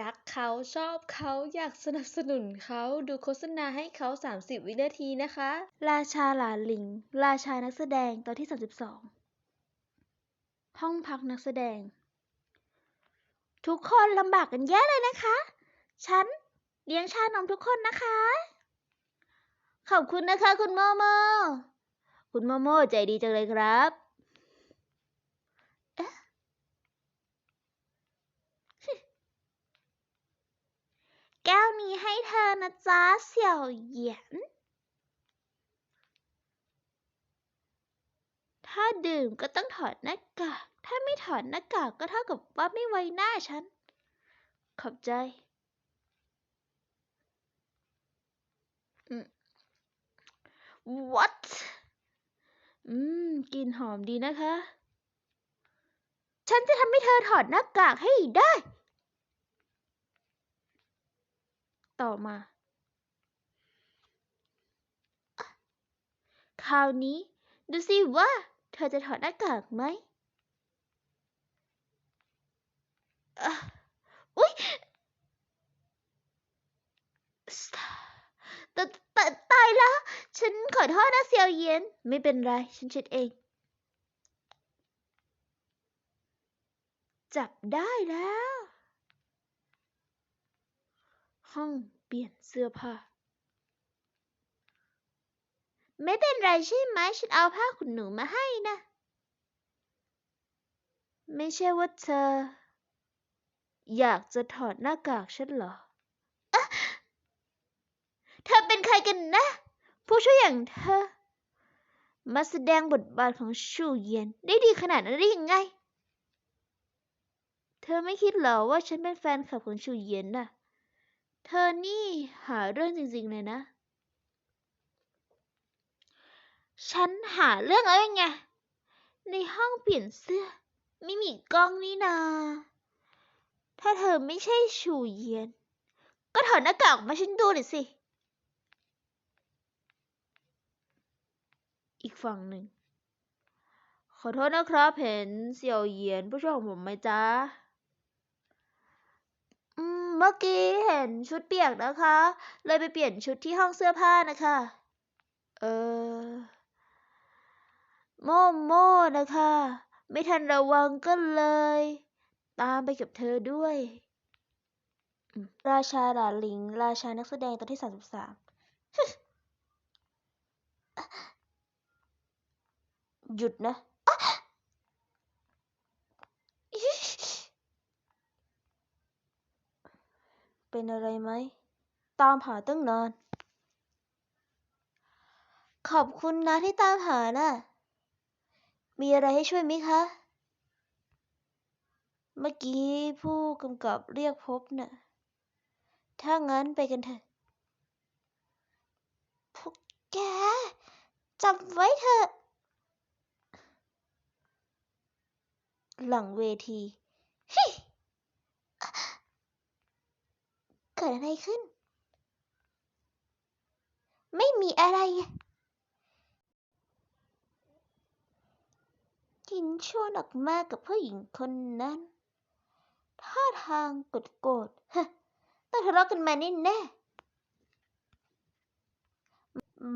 รักเขาชอบเขาอยากสนับสนุนเขาดูโฆษณาให้เขา 30 วินาทีนะคะ ราชาหลานหลิง ราชานักแสดงตอนที่ 32 ห้องพักนักแสดง ทุกคนลำบากกันแย่เลยนะคะ ฉันเลี้ยงชานมทุกคนนะคะ ขอบคุณนะคะ คุณโมโม คุณโมโมใจดีจังเลยครับ แก้วนี้ให้เธอ นะจ๊ะเสี่ยวเหยียน ถ้าดื่มก็ต้องถอดหน้ากาก ถ้าไม่ถอดหน้ากากก็เท่ากับว่าไม่ไว้หน้าฉัน ขอบใจอืม what อืมกลิ่นหอมดีนะคะ ฉันจะทำให้เธอถอดหน้ากากให้ได้ ต่อมา คราวนี้ ดูสิว่า เธอจะถอดหน้ากากไหมอะอุ๊ยตตตตายแล้ว ฉันขอโทษนะเซียวเย็น ไม่เป็นไร ฉันเช็ดเอง จับได้แล้ว ห้องเปลี่ยนเสื้อผ้า ไม่เป็นไรใช่ไหมฉันเอาผ้าขนหนูมาให้นะ ไม่ใช่ว่าเธอ อยากจะถอดหน้ากากฉันเหรอเธอเป็นใครกันนะ ผู้ช่วยอย่างเธอ มาแสดงบทบาทของชูเยียนได้ดีขนาดนั้นได้ยังไง เธอไม่คิดเหรอว่าฉันเป็นแฟนคลับของชูเยียนน่ะ เธอนี่หาเรื่องจริงๆเลยนะ ฉันหาเรื่องแล้วยังไง ในห้องเปลี่ยนเสื้อ ไม่มีกล้องนี่นา ถ้าเธอไม่ใช่ชูเยียน ก็ถอดหน้ากากมาฉันดูหน่อยสิ อีกฝั่งหนึ่ง ขอโทษนะครับเห็นเสี่ยวเยียนผู้ช่วยของผมไหมจ๊ะ เมื่อกี้เห็นชุดเปียกนะคะ เลยไปเปลี่ยนชุดที่ห้องเสื้อผ้านะคะ เออ โม่โม่นะคะ ไม่ทันระวังก็เลย ตามไปกับเธอด้วย ราชาหลาหลิง ราชานักแสดงตอนที่สามสิบสามหยุดนะ เป็นอะไรไหม ตามหาตั้งนาน ขอบคุณนะที่ตามหาน่ะ มีอะไรให้ช่วยไหมคะ เมื่อกี้ผู้กำกับเรียกพบน่ะ ถ้างั้นไปกันเถอะ พวกแกจำไว้เถอะ หลังเวที เกิดอะไรขึ้น ไม่มีอะไร กินชวนออกมากับผู้หญิงคนนั้น ท่าทางโกรธโกรธฮะต้องทะเลาะกันมาแน่แน่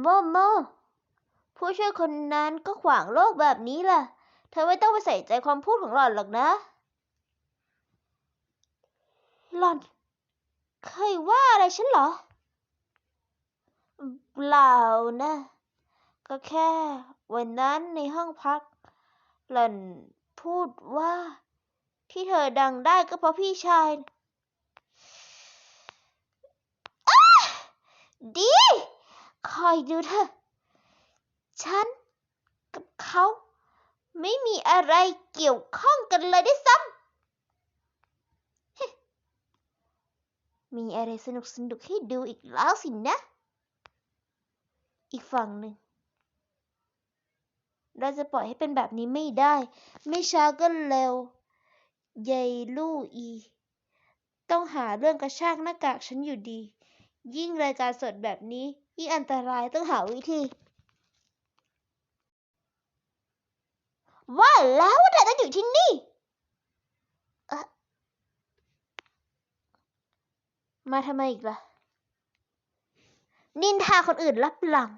โมโม ผู้ช่วยคนนั้นก็ขวางโลกแบบนี้ล่ะ เธอไม่ต้องไปใส่ใจความพูดของหล่อนหรอกนะ หล่อน เคยว่าอะไรฉันเหรอ เปล่านะ ก็แค่ วันนั้นในห้องพัก หล่อนพูดว่า ที่เธอดังได้ก็เพราะพี่ชายดี คอยดูเถอะ ฉันกับเขา ไม่มีอะไรเกี่ยวข้องกันเลยด้วยซ้ำ ฮึ มีอะไรสนุกสนุกให้ดูอีกแล้วสินะ อีกฝั่งหนึ่ง เราจะปล่อยให้เป็นแบบนี้ไม่ได้ ไม่ช้าก็เร็วยายลู่อี ต้องหาเรื่องกระชากหน้ากากฉันอยู่ดี ยิ่งรายการสดแบบนี้ ยิ่งอันตรายต้องหาวิธี ว่าแล้วว่าเธอต้องอยู่ที่นี่เอ่อ มาทำไมอีกล่ะ นินทาคนอื่นลับหลัง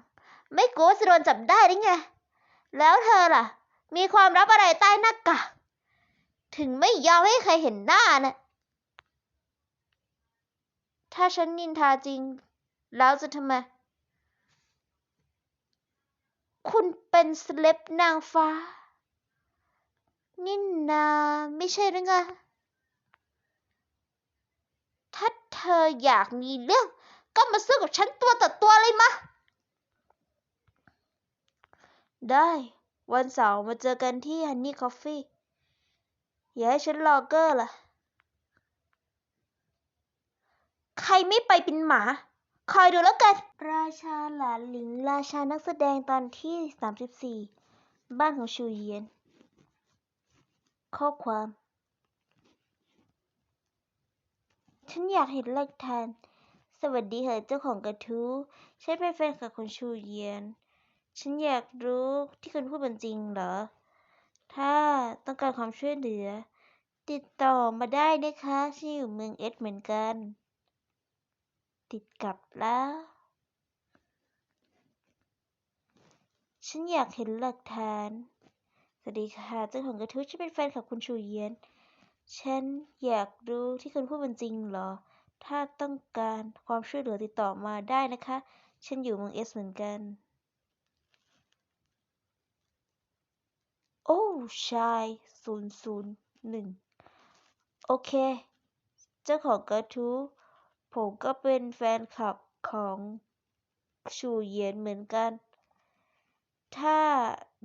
ไม่กลัวว่าจะโดนจับได้หรือไง แล้วเธอล่ะ มีความลับอะไรใต้หน้ากากถึงไม่ยอมให้ใครเห็นหน้าน่ะถ้าฉันนินทาจริง แล้วจะทำไม คุณเป็นสเลปนางฟ้า นินนาไม่ใช่หรือไง ถ้าเธออยากมีเรื่อง ก็มาสู้กับฉันตัวต่อตัวเลยมะได้ วันเสาร์มาเจอกันที่ฮันนี่คอฟฟี่อย่าให้ฉันรอเกอร์ล่ะ ใครไม่ไปเป็นหมา คอยดูแล้วกัน ราชาหลานหลิง ราชานักแสดงตอนที่ 34 บ้านของชูเยียน ข้อความ ฉันอยากเห็นหลักฐาน สวัสดีเหอะเจ้าของกระทู้ ฉันเป็นแฟนคลับคุณชูเยียน ฉันอยากรู้ที่คุณพูดเป็นจริงเหรอ ถ้าต้องการความช่วยเหลือ ติดต่อมาได้นะคะฉันอยู่เมืองเอสเหมือนกัน ติดกลับแล้ว ฉันอยากเห็นหลักฐาน สวัสดีค่ะเจ้าของกระทู้ฉันเป็นแฟนคลับคุณชูเยียน ฉันอยากรู้ที่คุณพูดเป็นจริงเหรอ ถ้าต้องการความช่วยเหลือติดต่อมาได้นะคะ ฉันอยู่เมืองเอสเหมือนกัน โอ้ชายศูนย์ศูนย์หนึ่งโอเค เจ้าของกระทู้ผมก็เป็นแฟนคลับของชูเยียนเหมือนกัน ถ้า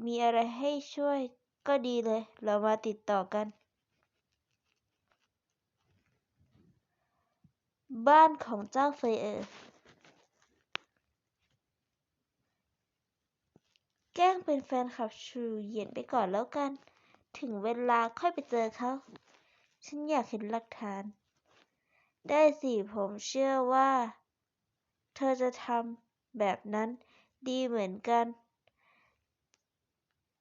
มีอะไรให้ช่วยก็ดีเลย เรามาติดต่อกัน บ้านของเจ้าเฟยเออแกล้งเป็นแฟนคลับชูเหยียนไปก่อนแล้วกัน ถึงเวลาค่อยไปเจอเขา ฉันอยากเห็นหลักฐาน ได้สิผมเชื่อว่า เธอจะทำแบบนั้นดีเหมือนกัน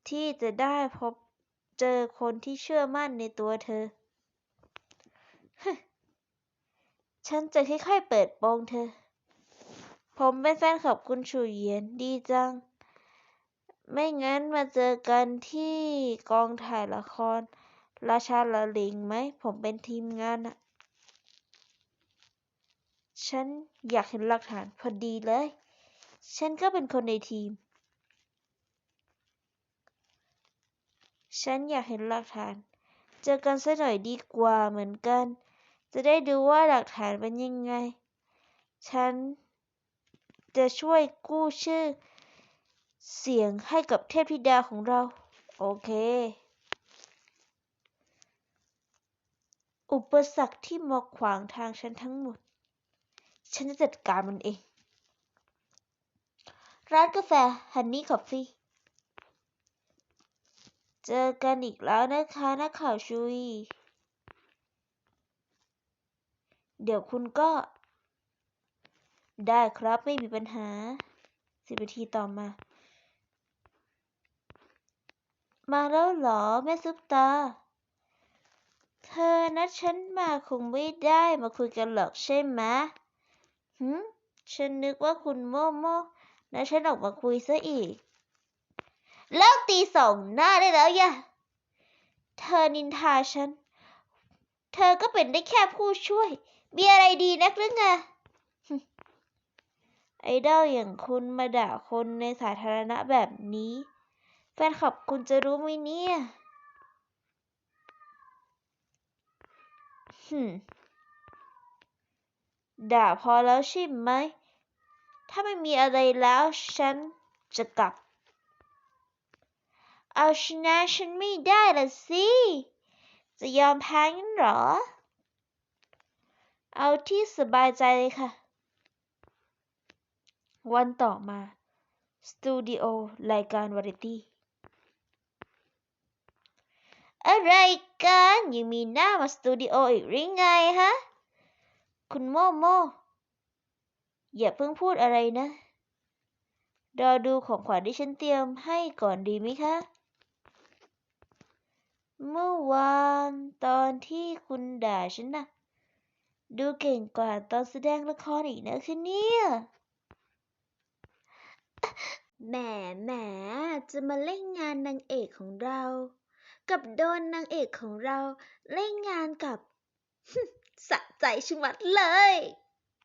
ที่จะได้พบเจอคนที่เชื่อมั่นในตัวเธอ ฉันจะค่อยๆเปิดโปงเธอ ผมเป็นแฟนคลับคุณชูเยียนดีจัง ไม่งั้นมาเจอกันที่กองถ่ายละคร ราชาละลิงไหม ผมเป็นทีมงานอะฉันอยากเห็นหลักฐานพอดีเลย ฉันก็เป็นคนในทีม ฉันอยากเห็นหลักฐาน เจอกันสักหน่อยดีกว่าเหมือนกัน จะได้ดูว่าหลักฐานเป็นยังไง ฉันจะช่วยกู้ชื่อเสียงให้กับเทพธิดาของเรา โอเค อุปสรรคที่มาขวางทางฉันทั้งหมด ฉันจะจัดการมันเอง ร้านกาแฟฮันนี่คอฟฟี่เจอกันอีกแล้วนะคะนักข่าวชุย เดี๋ยวคุณก็ ได้ครับไม่มีปัญหาสิบนาทีต่อมา มาแล้วเหรอ แม่ซุปตา เธอนัดฉันมาคงไม่ได้มาคุยกันหรอกใช่ไหมหืมฉันนึกว่าคุณโมโมนัดฉันออกมาคุยซะอีกเลิกตีสองหน้าได้แล้วยะเธอนินทาฉัน เธอก็เป็นได้แค่ผู้ช่วย มีอะไรดีนักหรือไงไอดอลอย่างคุณมาด่าคนในสาธารณะแบบนี้ แฟนคลับคุณจะรู้ไหมเนี่ยฮึด่าพอแล้วใช่ไหม ถ้าไม่มีอะไรแล้วฉันจะกลับ เอาชนะฉันไม่ได้ละสิ จะยอมแพ้งั้นเหรอ เอาที่สบายใจเลยค่ะ วันต่อมา สตูดิโอรายการวาไรตี้อะไรกันยังมีหน้ามาสตูดิโออีกหรือไงฮะ คุณโมโม อย่าเพิ่งพูดอะไรนะ รอดูของขวัญที่ฉันเตรียมให้ก่อนดีไหมคะ เมื่อวานตอนที่คุณด่าฉันนะ ดูเก่งกว่าตอนแสดงละครอีกนะคะเนี่ยแหมแหมจะมาเล่นงานนางเอกของเรา กับโดนนางเอกของเราเล่นงานกับ สะใจชะมัดเลย